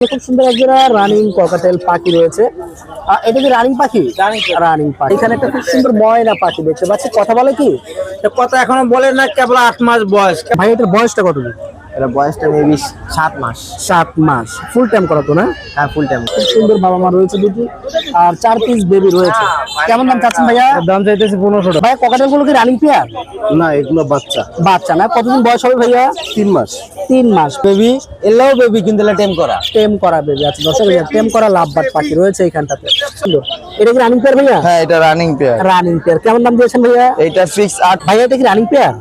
খুব সুন্দর একজোড়া রানিং ককাটেল পাখি রয়েছে। এটা কি রানিং পাখি? রানিং পাখি। এখানে একটা খুব সুন্দর ময়না পাখি দেখতে পাচ্ছি। কথা বলে কি? কথা এখনও বলে না কেবল আট মাস বয়স। ভাই এটার বয়সটা কত দিন? এটা বয়সটা মেবি সাত মাস। সাত মাস। ফুল টাইম করা তো না? হ্যাঁ ফুল টাইম খুব সুন্দর বাবা মা রয়েছে দুটি। আর চার পিস বেবি রয়েছে। কেমন দাম চাচ্ছেন ভাইয়া? দাম চাইতেছে পনেরোশো টাকা। ভাইয়া ককাটেলগুলো কি রানিং পেয়ার না এগুলো বাচ্চা। বাচ্চা না। কতদিন বয়স হবে ভাইয়া? তিন মাস। তিন মাস। বেবি এলেও বেবি কিন্তু টেম করা। টেম করা বেবি আচ্ছা দর্শক টেম করা লাভবাট পাখি রয়েছে এইখানটাতে। সুন্দর। এটা কি রানিং পেয়ার ভাইয়া? হ্যাঁ এটা রানিং পেয়ার রানিং পেয়ার কেমন দাম দিয়েছেন ভাইয়া? এটা ফিক্স আট। ভাইয়া এটা কি রানিং পেয়ার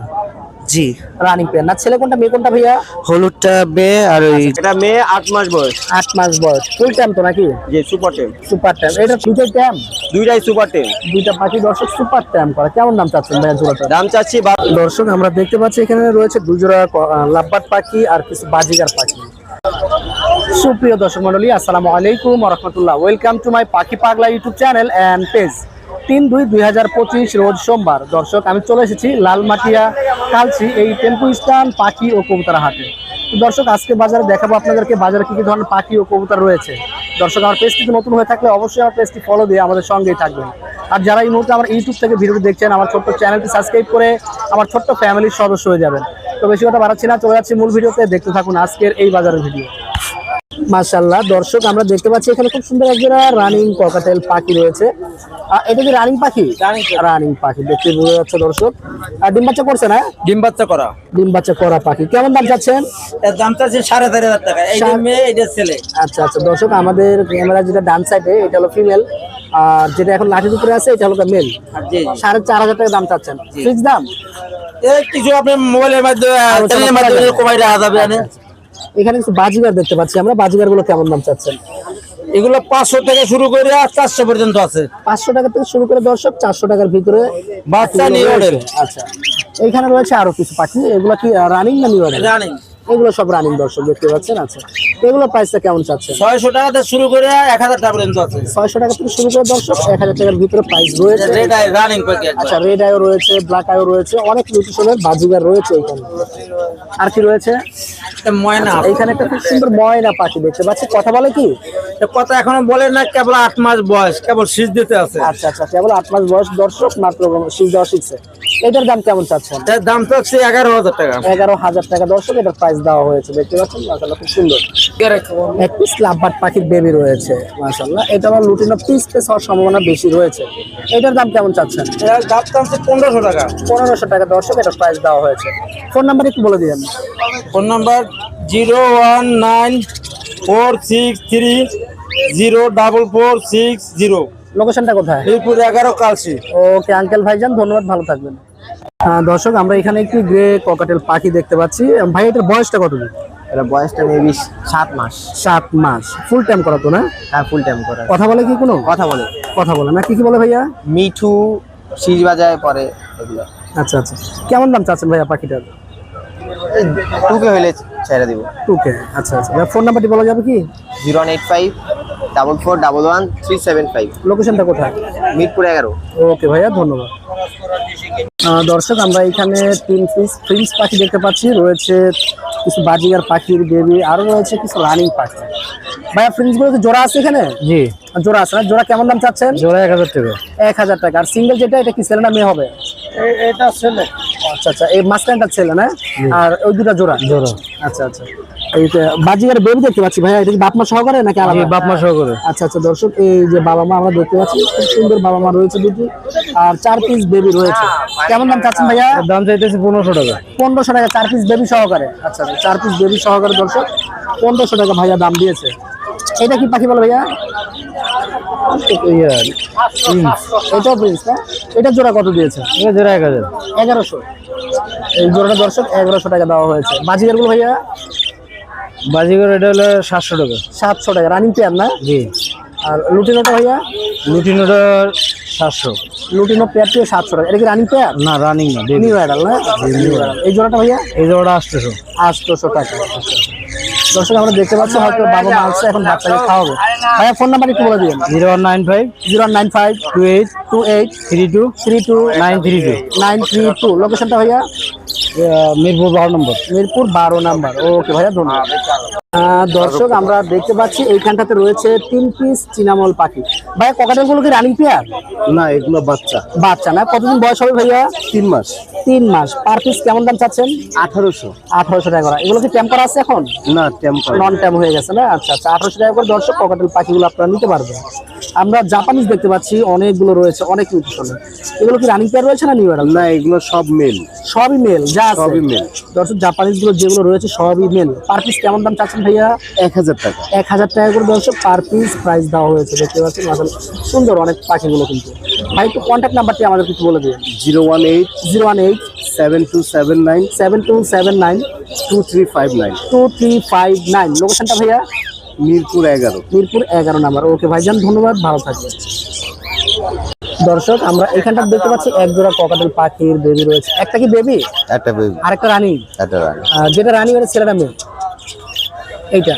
জি। রানিং পেয়ার না ছেলে কোনটা মেয়ে কোনটা ভাইয়া? হলুদটা বে আর ওই এটা মেয়ে আট মাস বয়স। আট মাস বয়স। ফুল টাইম তো নাকি? যে সুপার টেম সুপার টাইম এটা দুটোই টাইম দুইটাই সুপার টেম দুইটা পাখি দর্শক সুপার টাইম করা। কেমন দাম চাচ্ছেন ভাইয়া জোড়াটা? দাম চাচ্ছি বা- দর্শক আমরা দেখতে পাচ্ছি এখানে রয়েছে দুজোড়া লাভবাট পাখি আর কিছু বাজিগার পাখি। সুপ্রিয় দর্শক মন্ডলী আসসালামু আলাইকুম রহমতুল্লাহ। ওয়েলকাম টু মাই পাখি পাগলা ইউটিউব চ্যানেল অ্যান্ড পেজ তিন দুই দুই রোজ সোমবার। দর্শক, আমি চলে এসেছি লালমাটিয়া কালচি, এই টেম্পু স্ট্যান্ড পাখি ও কবুতরা হাটে। দর্শক, আজকে বাজারে দেখাবো আপনাদেরকে বাজারে কি কি ধরনের পাখি ও কবুতর রয়েছে। দর্শক, আমার পেজটি নতুন হয়ে থাকলে অবশ্যই আমার পেজটি ফলো দিয়ে আমাদের সঙ্গেই থাকবেন। আর যারা এই মুহূর্তে আমার ইউটিউব থেকে ভিডিওটি দেখছেন, আমার ছোট্ট চ্যানেলটি সাবস্ক্রাইব করে আমার ছোট্ট ফ্যামিলির সদস্য হয়ে যাবেন। তো বেশি কথা বাড়াচ্ছি না, চলে যাচ্ছি মূল ভিডিওতে। দেখতে থাকুন আজকের এই বাজারের ভিডিও। মাশাল্লাহ দর্শক আমরা দেখতে পাচ্ছি এখানে খুব সুন্দর একজোড়া রানিং ককাটেল পাখি রয়েছে। এটা কি রানিং পাখি? রানিং পাখি। দেখতে বোঝা যাচ্ছে দর্শক। আর ডিম বাচ্চা করছে না? ডিম বাচ্চা করা। ডিম বাচ্চা করা পাখি। কেমন দাম চাচ্ছেন? দাম চাচ্ছি সাড়ে চার হাজার টাকা। এই মেয়ে এটা ছেলে। আচ্ছা আচ্ছা। দর্শক আমাদের ক্যামেরা যেটা ডান সাইডে এটা হলো ফিমেল আর যেটা এখন লাঠির উপরে আছে এটা হলো মেল সাড়ে চার হাজার টাকা দাম চাচ্ছেন। ফিক্স দাম? কিছু আপনি মোবাইলের মাধ্যমে। কমাই রাখা যাবে এখানে। কিছু বাজিগার দেখতে পাচ্ছি। আমরা বাজিগারগুলো কেমন দাম চাচ্ছেন? এগুলো পাঁচশো থেকে শুরু করে আর চারশো পর্যন্ত আছে। পাঁচশো টাকা থেকে শুরু করে দর্শক চারশো টাকার ভিতরে বাচ্চা নিয়ে আচ্ছা। এখানে রয়েছে আরও কিছু পাখি। এগুলো কি রানিং না নিউ অর্ডার জানেন এগুলো সব রানিং দর্শক দেখতে পাচ্ছেন? আচ্ছা। এগুলো প্রাইসটা কেমন চাচ্ছেন? ছয়শো টাকা থেকে শুরু করে এক হাজার টাকা পর্যন্ত আছে। ছয়শো টাকা থেকে শুরু করে দর্শক এক হাজার টাকার ভিতরে প্রাইস রয়েছে। রেড আই রানিং আচ্ছা রেড আইও রয়েছে ব্ল্যাক আইও রয়েছে। অনেক নিউট্রিশনের বাজিগার রয়েছে এখানে। আর কি রয়েছে? ময়না এখানে একটা খুব সুন্দর ময়না পাখি দেখতে পাচ্ছি। কথা বলে কি? কথা এখনও বলে না কেবল আট মাস বয়স কেবল শীষ দিতে আছে। আচ্ছা আচ্ছা কেবল আট মাস বয়স দর্শক মাত্র শীত দেওয়া শিখছে। এটার দাম কেমন চাচ্ছেন? এর দাম তো হচ্ছে এগারো হাজার টাকা। এগারো হাজার টাকা দর্শক এটার প্রাইস দেওয়া হয়েছে দেখতে পাচ্ছেন? মাসাল্লাহ খুব সুন্দর। এক পিস লাভবাট পাখির বেবি রয়েছে মাসাল্লাহ এটা আমার লুটিনো পিস পিস হওয়ার সম্ভাবনা বেশি রয়েছে। এটার দাম কেমন চাচ্ছেন? এর দাম হচ্ছে পনেরোশো টাকা। পনেরোশো টাকা দর্শক এটার প্রাইস দেওয়া হয়েছে। ফোন নাম্বার একটু বলে দিবেন। Phone number zero one nine four six three zero double four six zero. লোকেশনটা কোথায়? মিরপুর এগারো কালসি। ওকে আঙ্কেল ভাইজান ধন্যবাদ ভালো থাকবেন। দর্শক আমরা এখানে একটি গ্রে ককাটেল পাখি দেখতে পাচ্ছি। ভাই এটার বয়সটা কতদিন এটা বয়সটা মেবি সাত মাস। সাত মাস। ফুল টাইম করা তো না? হ্যাঁ ফুল টাইম করা। কথা বলে কি কোনো? কথা বলে। কথা বলে না। কি কি বলে ভাইয়া? মিঠু শীষ বাজায় পরে এগুলো। আচ্ছা আচ্ছা। কেমন দাম চাচ্ছেন ভাইয়া পাখিটার? টুকে হইলে ছেড়ে দিব। ওকে আচ্ছা আচ্ছা। ফোন নাম্বারটি বলা যাবে কি? Zero eight five double four double one three seven five. লোকেশনটা কোথায়? মিরপুর এগারো। ওকে ভাইয়া ধন্যবাদ। আহ, দর্শক আমরা এখানে তিন পিস প্রিন্স পাখি দেখতে পাচ্ছি। রয়েছে কিছু বাজিগার পাখির বেবি আরও রয়েছে কিছু রানিং পাখি। ভাইয়া প্রিন্সগুলো কি জোড়া আছে এখানে? জি। জোড়া আছে না? জোড়া কেমন দাম চাচ্ছেন? জোড়া এক হাজার টাকা। এক হাজার টাকা। আর সিঙ্গেল যেটা এটা কি ছেলে না মেয়ে হবে? এটা ছেলে। আচ্ছা আচ্ছা এই মাঝখানটা ছেলে না? আর ওই দুটা জোড়া? জোড়া। আচ্ছা আচ্ছা। বাজিগার বেবি দেখতে পাচ্ছি ভাইয়া এটা কি বাপ মা সহকারে নাকি আলাদা? বাপ মা সহকারে। আচ্ছা আচ্ছা দর্শক এই যে বাবা মা আমরা দেখতে পাচ্ছি খুব সুন্দর বাবা মা রয়েছে দুটি। আর চার পিস বেবি রয়েছে। কেমন দাম চাচ্ছেন ভাইয়া? দাম চাইতেছে পনেরোশো টাকা। পনেরোশো টাকা চার পিস বেবি সহকারে। আচ্ছা আচ্ছা চার পিস বেবি সহকারে দর্শক পনেরোশো টাকা ভাইয়া দাম দিয়েছে। এটা কি পাখি বলে ভাইয়া? এটাও প্রিন্স না এটা জোড়া কত দিয়েছে? জোড়া এক হাজার এগারোশো। এই জোড়াটা দর্শক এগারোশো টাকা দেওয়া হয়েছে। বাজিগারগুলো ভাইয়া? বাজিগর এটা হলো সাতশো টাকা। সাতশো টাকা রানিং পেয়ার না? জি। আর লুটিনোটা ভাইয়া? লুটিনোটা সাতশো। লুটিনো পেয়ারটিও সাতশো টাকা। এটা কি রানিং পেয়ার না রানিং না নিউ অ্যাডাল না? এই জোড়াটা ভাইয়া? এই জোড়াটা আটশোশো। আটশোশো টাকা। দর্শক আমরা দেখতে পাচ্ছি হয়তো বাবা মা আসছে এখন বাচ্চাকে খাওয়াবে। ভাইয়া ফোন নাম্বার একটু বলে দিবেন। Zero one nine five zero nine five two eight two eight three two three two nine three two. Nine three two. লোকেশনটা ভাইয়া? মিরপুর বারো নম্বর। মিরপুর বারো নম্বর। ওকে ভাইয়া ধন্যবাদ। দর্শক আমরা দেখতে পাচ্ছি এইখানটাতে রয়েছে তিন পিস চিনামল পাখি। ভাইয়া ককাটেলগুলো কি রানিং পেয়ার? না এগুলো বাচ্চা। বাচ্চা না। কতদিন বয়স হবে ভাইয়া? তিন মাস। তিন মাস। পার পিস কেমন দাম চাচ্ছেন? আঠারোশো। আঠারোশো টাকা করে। এগুলো কি ট্যাম্প করা আছে এখন? না টেম্পার নন ট্যাম হয়ে গেছে না? আচ্ছা আচ্ছা। আঠারোশো টাকা করে দর্শক ককাটেল পাখিগুলো আপনারা নিতে পারবেন। আমরা জাপানিজ দেখতে পাচ্ছি অনেকগুলো রয়েছে অনেক নিউট্রিশনে এগুলো কি রানিং পেয়ার রয়েছে না নিউ না এগুলো সব মেল সবই মেল যা আছে। সবই male। দর্শক জাপানিজগুলো যেগুলো রয়েছে সবই মেল পার পিস কেমন দাম চাচ্ছেন ভাইয়া? এক হাজার টাকা। এক হাজার টাকা করে দর্শক পার পিস প্রাইস দেওয়া হয়েছে দেখতে পাচ্ছেন সুন্দর অনেক পাখিগুলো কিন্তু। ভাই একটু কন্ট্যাক্ট নাম্বারটি আমাদের কিছু বলে দিন zero one eight zero one eight seven two seven nine seven two seven nine two three five nine. Two three five nine. লোকেশনটা ভাইয়া? মিরপুর এগারো। মিরপুর এগারো নাম্বার। ওকে ভাইজান ধন্যবাদ ভালো থাকবেন। দর্শক আমরা এখানটা দেখতে পাচ্ছি এক জোড়া ককাটেল পাখির বেবি রয়েছে। একটা কি বেবি একটা বেবি আরেকটা রানী। একটা রানী। যেটা রানী ওটা ছেলেটা মেয়ে। এইটা।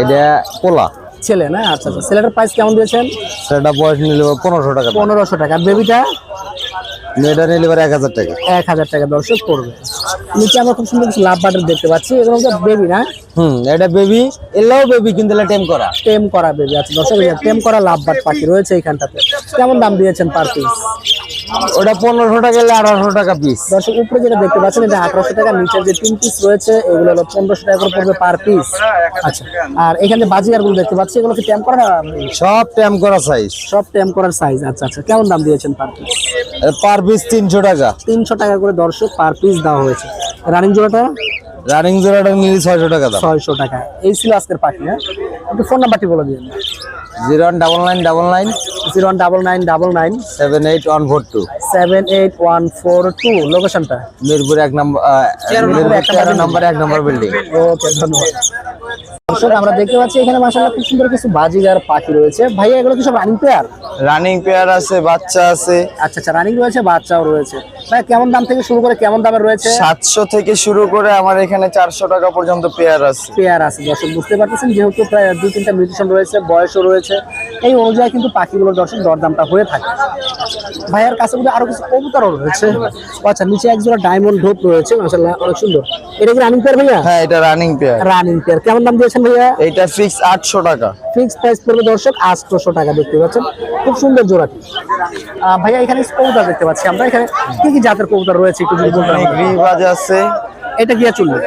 এটা পোলা। ছেলে না? আচ্ছা আচ্ছা। ছেলেটার প্রাইস কেমন দিয়েছেন? ছেলেটা বয়স নিলে পনেরোশো টাকা। পনেরোশো টাকা। আর বেবিটা মেয়েটা নিলে পরে এক হাজার টাকা। এক হাজার টাকা দর্শক পড়বে। নিচে আমরা খুব সুন্দর কিছু লাভ বাটার দেখতে পাচ্ছি। এগুলো বেবি না? হুম এটা বেবি এলাও বেবি কিন্তু এটা টেম করা। টেম করা বেবি আচ্ছা দর্শক টেম করা লাভ বাট পাখি রয়েছে এইখানটাতে। কেমন দাম দিয়েছেন পার পিস ওটা পনেরোশো টাকা এলে আঠারোশো টাকা পিস দর্শক উপরে যেটা দেখতে পাচ্ছেন এটা আঠারোশো টাকা নিচের যে তিন পিস রয়েছে এগুলো হলো পনেরোশো টাকা করে পড়বে পার পিস আচ্ছা আর এখানে বাজিগারগুলো দেখতে পাচ্ছি এগুলো কি টেম করা সব টেম করা সাইজ সব টেম করার সাইজ আচ্ছা আচ্ছা কেমন দাম দিয়েছেন পার পিস পার পিস তিনশো টাকা। তিনশো টাকা করে দর্শক পার পিস দেওয়া হয়েছে। রানিং জোড়াটা? রানিং জোড়াটা নিলে ছয়শো টাকা দাম। ছয়শো টাকা। এই ছিল আজকের পাখি হ্যাঁ? একটু ফোন নাম্বারটি বলে দিন। Zero one double nine double nine zero one double nine double nine seven eight one four two. Seven eight one four two লোকেশনটা? মিরপুর এক নম্বর মিরপুর তেরো নম্বর এক নম্বর বিল্ডিং ওকে ধন্যবাদ। আমরা দেখতে পাচ্ছি এখানে মাসাল্লাহ খুব সুন্দর কিছু বাজিগার পাখি রয়েছে। ভাইয়া এগুলো কি সব রানিং পেয়ার রানিং পেয়ার আছে বাচ্চা আছে। আচ্ছা আচ্ছা রানিং রয়েছে বাচ্চাও রয়েছে। ভাই কেমন দাম থেকে শুরু করে কেমন দামের রয়েছে? সাতশো থেকে শুরু করে আমার এখানে চারশো টাকা পর্যন্ত পেয়ার আছে। পেয়ার আছে দর্শক বুঝতে পারতেছেন যেহেতু প্রায় দুই তিনটা মিউটেশন রয়েছে বয়সও রয়েছে এই অনুযায়ী কিন্তু পাখিগুলোর দর্শক দরদামটা হয়ে থাকে। ভাইয়ার কাছে কিন্তু আরও কিছু কবুতরও রয়েছে। আচ্ছা নিচে এক জোড়া ডায়মন্ড ঢোপ রয়েছে অনেক সুন্দর। এটা কি রানিং পেয়ার ভাইয়া? হ্যাঁ এটা রানিং পেয়ার রানিং পেয়ার কেমন দাম ভাইয়া? এটা ফিক্স আটশো টাকা। ফিক্স প্রাইস পড়বে দর্শক আটশোশো টাকা দেখতে পাচ্ছেন? খুব সুন্দর জোড়াটি আহ, ভাইয়া এখানে কবুতর দেখতে পাচ্ছি আমরা। এখানে কি কি জাতের কবুতর রয়েছে? একটু যদি বলতেন গ্রিবাজ আছে। এটা গিয়া চুল্লি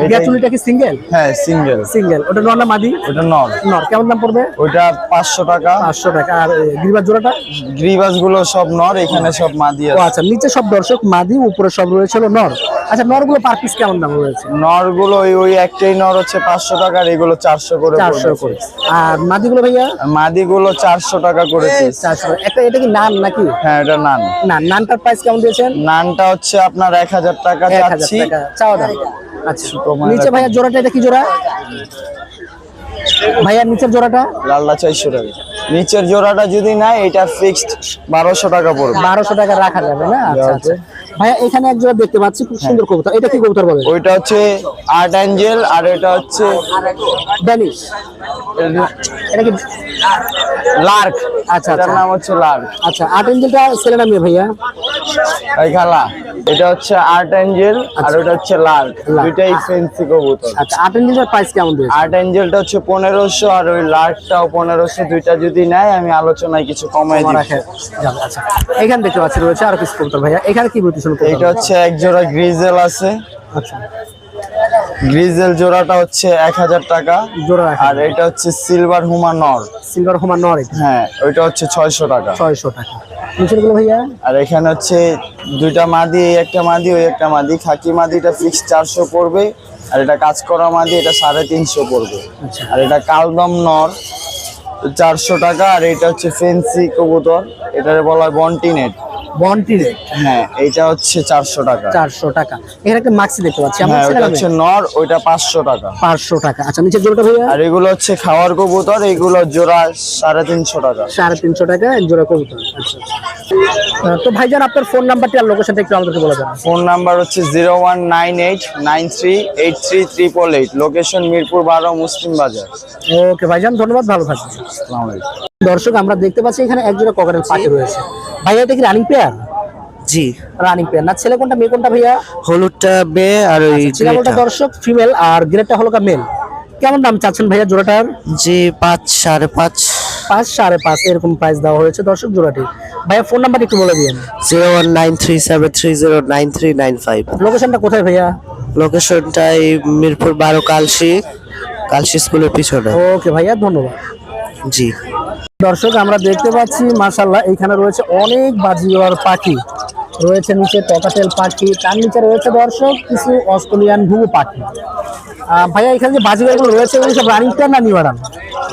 গিয়া কি সিঙ্গেল হ্যাঁ সিঙ্গেল সিঙ্গেল ওটা নর না মাদি? ওটা নর। নর। কেমন দাম পড়বে? ওইটা পাঁচশো টাকা। পাঁচশো টাকা। আর গিরিবার জোড়াটা গ্রিবাজগুলো সব নর এখানে সব মাদি ও আছে। আচ্ছা নিচে সব দর্শক মাদি উপরে সব রয়েছে নর। আচ্ছা নরগুলো পার পিস কেমন দাম রয়েছে? নরগুলো ওই ওই একটাই নর হচ্ছে পাঁচশো টাকা আর এগুলো চারশো করে চারশো পড়বে। করে। আর মাদিগুলো ভাইয়া? মাদি গুলো চারশো টাকা করে piece। চারশো একটা এটা কি নান নাকি? হ্যাঁ এটা নান। না নানটার প্রাইস কেমন দিয়েছেন? নানটা হচ্ছে আপনার এক হাজার টাকা এক হাজার চাচ্ছি। টাকা। চাওয়া দাম। আচ্ছা নিচে ভাইয়া জোড়াটা এটা কি জোড়া? ভাইয়া নিচের জোড়াটা? লাল্লা চারশো টাকা। নিচের জোড়াটা যদি না এটা ফিক্সড বারোশো টাকা পড়বে। বারোশো টাকা রাখা যাবে না? আচ্ছা আচ্ছা। ভাইয়া এখানে এক জোড়া দেখতে পাচ্ছি খুব সুন্দর কবুতর। এটা কি কবুতর বলে ওইটা হচ্ছে আর্ট অ্যাঞ্জেল আর এটা হচ্ছে ড্যানিশ এটা কি লার্ক আচ্ছা এটার আচ্ছা। নাম হচ্ছে লার্ক আচ্ছা ছেলে না ভাইয়া? এই খালা এটা হচ্ছে আর্ট অ্যাঞ্জেল আর ওটা হচ্ছে লার্ক। দুইটাই ফেন্সি কবুতর। আচ্ছা আট এঞ্জেলটার প্রাইস কেমন দিয়েছে? আর্ট অ্যাঞ্জেলটা হচ্ছে পনেরোশো আর ওই লার্কটাও পনেরোশো দুইটা যদি নেয় আমি আলোচনায় কিছু কমাই দিই আচ্ছা। এখানে দেখতে পাচ্ছি রয়েছে আরও কিছু কবুতর ভাইয়া। এখানে কি এইটা হচ্ছে এক জোড়া গ্রিজেল আছে। আচ্ছা। গ্রিজেল জোড়াটা হচ্ছে এক হাজার টাকা। জোড়া আর এটা হচ্ছে সিলভার হুমা নর। সিলভার হোমার নর হ্যাঁ ওইটা হচ্ছে ছয়শো টাকা। ছয়শো টাকা। ভাইয়া? আর এখানে হচ্ছে দুইটা মাদি এই একটা মাদি ওই একটা মাদি। খাকি মাদিটা ফিক্স চারশো পড়বে আর এটা কাজ করা মাদি এটা সাড়ে তিনশো পড়বে। আচ্ছা। আর এটা কালদম নর চারশো টাকা আর এটা হচ্ছে ফেন্সি কবুতর। এটারে বলা হয় বন্টিনেট বন্টি হ্যাঁ এইটা হচ্ছে চারশো টাকা। চারশো টাকা। এখানে একটা মাক্সি দেখতে পাচ্ছি। আমার হ্যাঁ হচ্ছে নর ওইটা পাঁচশো টাকা। পাঁচশো টাকা। আচ্ছা নিচের জোড়াটা ভাইয়া? আর এগুলো হচ্ছে খাওয়ার কবুতর এগুলো জোড়া সাড়ে তিনশো টাকা। সাড়ে তিনশো টাকা এক জোড়া কবুতর। আচ্ছা আচ্ছা। তো ভাইজান আপনার ফোন নাম্বারটি আর লোকেশনটা একটু আমাদেরকে বলে দেন। ফোন নাম্বার হচ্ছে zero one nine eight nine three eight three triple eight location Mirpur বারো মুসলিম বাজার। ওকে ভাইজান ধন্যবাদ ভালো থাকবেন। আসসালামু আলাইকুম। দর্শক আমরা দেখতে পাচ্ছি এখানে এক জোড়া ককারের পাখি রয়েছে। ভাইয়া এটা কি রানিং পেয়ার জি। রানিং পেয়ার না ছেলে কোনটা মেয়ে কোনটা ভাইয়া? হলুদটা বে আর ওই চিনামোটা দর্শক ফিমেল আর গ্রেটা হলো মেল কেমন দাম চাচ্ছেন ভাইয়া জোড়াটার? জি পাঁচ সাড়ে পাঁচ। পাঁচ সাড়ে পাঁচ এরকম প্রাইস দেওয়া হয়েছে দর্শক জোড়াটি। ভাইয়া ফোন নাম্বার একটু বলে দিন। Zero one nine three seven three zero nine three nine five. লোকেশনটা কোথায় ভাইয়া? লোকেশনটা এই মিরপুর বারো কালশি কালশি স্কুলের পিছনে। ওকে ভাইয়া ধন্যবাদ। জি। দর্শক আমরা দেখতে পাচ্ছি মাশাল্লাহ এখানে রয়েছে অনেক বাজিওয়ার পাখি। রয়েছে নিচে টকাটেল পাখি তার নিচে রয়েছে দর্শক কিছু অস্ট্রেলিয়ান ঘুঘু পাখি। ভাইয়া এখানে যে বাজিওয়ারগুলো রয়েছে ওগুলো সব রানিং পেয়ার না নিউ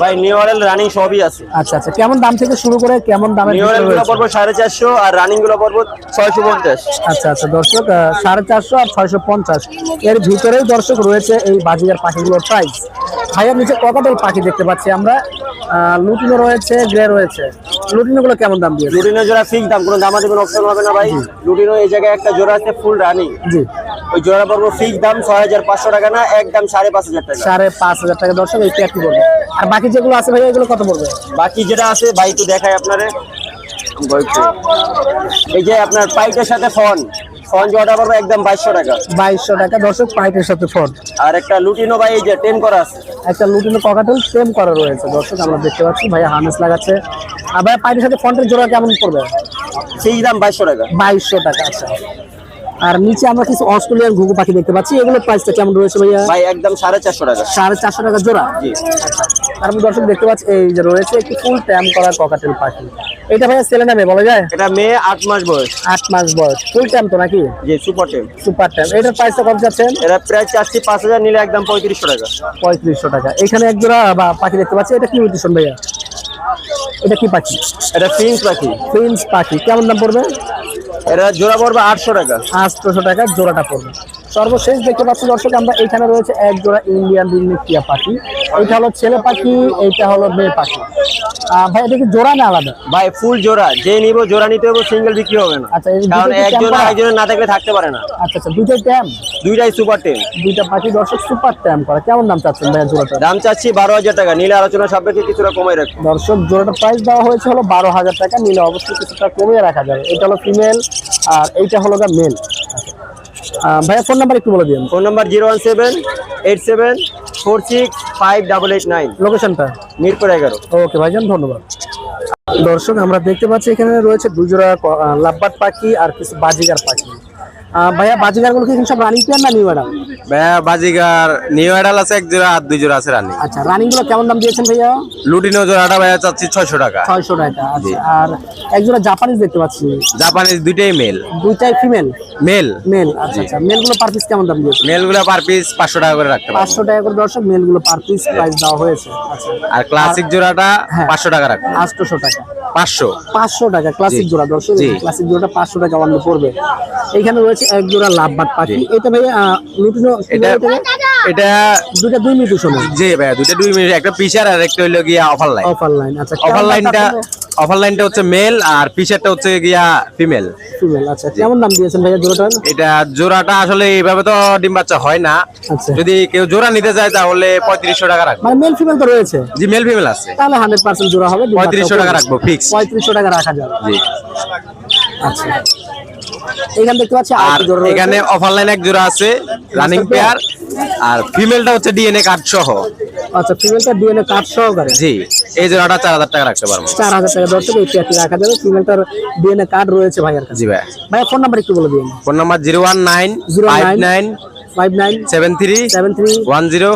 ভাই নিউ অরেল রানিং সবই আছে। আচ্ছা আচ্ছা কেমন দাম থেকে শুরু করে কেমন দামের নিউ অরেলগুলো রয়েছে? পড়ব সাড়ে চারশো আর রানিংগুলো পড়ব ছয়শো পঞ্চাশ। আচ্ছা আচ্ছা দর্শক আহ, সাড়ে চারশো আর ছয়শো পঞ্চাশ। এর ভিতরেই দর্শক রয়েছে এই বাজিগার পাখিগুলোর প্রাইস ভাইয়ার নিচে ককাটেল পাখি দেখতে পাচ্ছি আমরা। লুটিনো রয়েছে গ্রে রয়েছে। লুটিনো গুলো কেমন দাম দিয়েছে? লুটিনো জোড়া ফিক্স দাম কোনো দামা দেবেন অপশন হবে না ভাই। লুটিনো এই জায়গায় একটা জোড়া আছে ফুল রানিং জি। ওই জোড়া পড়ব ফিক্স দাম ছয় হাজার পাঁচশো টাকা না একদম সাড়ে পাঁচ হাজার টাকা। সাড়ে পাঁচ হাজার টাকা। দর্শক এই প্যাকটি পড়বে আর বাকি যেগুলো আছে ভাই এগুলো কত পড়বে? বাকি যেটা আছে ভাই একটু দেখাই আপনারে। এই যে আপনার পাইটের সাথে ফন ফন জোড়াটা পড়বে একদম বাইশশো টাকা। বাইশশো টাকা দর্শক পাইপের সাথে ফোন আর একটা লুটিনো ভাই এই যে টেন করা আছে। একটা লুটিনো ককাটেল সেম করা রয়েছে দর্শক আমরা দেখতে পাচ্ছি ভাইয়া হামেস লাগাচ্ছে। আর ভাইয়া পাইপের সাথে ফন্টের জোড়া কেমন পড়বে? সেই দাম বাইশশো টাকা। বাইশশো টাকা আচ্ছা। আর নিচে আমরা কিছু অস্ট্রেলিয়ান ঘুঘু পাখি দেখতে পাচ্ছি। এগুলোর প্রাইসটা কেমন রয়েছে ভাইয়া? ভাই একদম সাড়ে চারশো টাকা। সাড়ে চারশো টাকা জোড়া? জি। তারপর দর্শক দেখতে পাচ্ছি এই যে রয়েছে একটি ফুল ট্যাম করা ককাটেল পাখি এটা ভাইয়া ছেলে নামে বলা যায়? এটা মেয়ে আট মাস বয়স। আট মাস বয়স। ফুল ট্যাম তো নাকি? যে সুপার টেন সুপার ট্যাম এটার প্রাইসটা কত যাচ্ছেন এটা প্রায় চারশি পাঁচ হাজার নিলে একদম পঁয়ত্রিশশো টাকা। পঁয়ত্রিশশো টাকা। এখানে এক জোড়া বা পাখি দেখতে পাচ্ছি। এটা কি মিউটেশন ভাইয়া? এটা কি পাখি? এটা ফিন্স পাখি। প্রিন্স পাখি। কেমন দাম পড়বে? জোড়া পড়বে আটশো টাকা। টাকা জোড়াটা পড়বে। সর্বশেষ দেখতে পাচ্ছি দর্শক, আমরা এখানে রয়েছে এক জোড়া ইন্ডিয়ান পাখি। এইটা হলো ছেলে পাখি, এইটা হলো মেয়ে পাখি। ভাই এটা কি জোড়া না আলাদা? ভাই ফুল জোড়া। যে নিব জোড়া নিতে হবে সিঙ্গেল বিক্রি হবে না। আচ্ছা, কারণ একজন একজনের না থাকলে থাকতে পারে না। আচ্ছা আচ্ছা দুইটাই ট্যাম দুইটাই সুপার টেন দুইটা পাখি দর্শক সুপার ট্যাম করা। কেমন দাম চাচ্ছেন ভাইয়া জোড়াটা? দাম চাচ্ছি বারো হাজার টাকা। নিলে আলোচনা সাপেক্ষে কিছুটা কমাই রাখব। দর্শক জোড়াটার প্রাইস দেওয়া হয়েছে হলো বারো হাজার টাকা। নিলে অবশ্যই কিছুটা কমিয়ে রাখা যাবে। এটা হলো ফিমেল আর এইটা হলো মেল ভাইয়া ফোন নাম্বার একটু বলে দিন phone number zero one seven eight seven four six five double eight nine লোকেশনটা মিরপুর এগারো। ওকে ভাইজান ধন্যবাদ। দর্শক আমরা দেখতে পাচ্ছি এখানে রয়েছে দুজোড়া লাভবাট পাখি আর কিছু বাজিগার পাখি। ভাইয়া বাজিগারগুলো কি সব রানিং পেয়ার না নিউ ম্যাডাম ভাইয়া বাজিগার নিউ আইডাল আছে এক জোড়া আর দুই জোড়া আছে রানি আচ্ছা রানিংগুলো কেমন দাম দিয়েছেন ভাইয়া? লুটিনো জোড়াটা ভাইয়া চাচ্ছি ছয়শো টাকা। ছয়শো টাকা আচ্ছা আর এক জোড়া জাপানিজ দেখতে পাচ্ছি। জাপানিজ দুইটাই মেল দুইটাই ফিমেল মেল মেল আচ্ছা আচ্ছা মেলগুলো পার পিস কেমন দাম দিয়েছে মেলগুলো পার পিস পাঁচশো টাকা করে রাখতে পারব। পাঁচশো টাকা করে দর্শক মেলগুলো পার পিস প্রাইস দেওয়া হয়েছে আচ্ছা। আর ক্লাসিক জোড়াটা হ্যাঁ। পাঁচশো টাকা রাখব। আটশোশো টাকা। পাঁচশো। পাঁচশো টাকা ক্লাসিক জোড়া দর্শক ক্লাসিক জোড়াটা পাঁচশো টাকা অন্য পড়বে। এখানে রয়েছে এক জোড়া লাভবাট পাখি এটা ভাই লুটিনো এটা এটা দুটা দুই জি দুই মিনিট। একটা পিসার আর একটা হইল গিয়া অফার লাইন অফার লাইন আচ্ছা। অফার লাইনটা অফার লাইনটা হচ্ছে মেল আর পিসারটা হচ্ছে গিয়া ফিমেল ফিমেল আচ্ছা। কেমন দাম দিয়েছেন ভাইয়া এটা জোড়াটা আসলে এইভাবে তো ডিম বাচ্চা হয় না। আচ্ছা। যদি কেউ জোড়া নিতে চায় তাহলে পঁয়ত্রিশশো টাকা রাখব। মানে মেল ফিমেল তো রয়েছে? জি মেল ফিমেল আছে। তাহলে হান্ড্রেড পার্সেন্ট জোড়া হবে ডিম বাচ্চাও পঁয়ত্রিশশো টাকা রাখব ফিক্স পঁয়ত্রিশশো টাকা রাখা যাবে। জি। আচ্ছা। এখানে দেখতে পাচ্ছি আর এখানে অফার লাইন এক জোড়া আছে রানিং পেয়ার আর ফিমেলটা হচ্ছে ডিএনএ কার্ড সহ। আচ্ছা ফিমেলটা ডিএনএ কার্ড সহকারে? জি এই জোড়াটা চার হাজার টাকা রাখতে পারব। চার হাজার টাকা দর্শক এই পেয়ারটি রাখা যাবে। ফিমেলটার ডিএনএ কার্ড রয়েছে ভাইয়ার কাছে। জি ভাই। ভাইয়া ফোন নাম্বার একটু বলে দিন। Phone number zero one nine zero five nine nine five nine seven three seven three one zero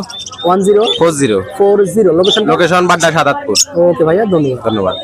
one zero four zero four zero location location Badda Sadatpur okay ভাইয়া ধন্যবাদ। ধন্যবাদ।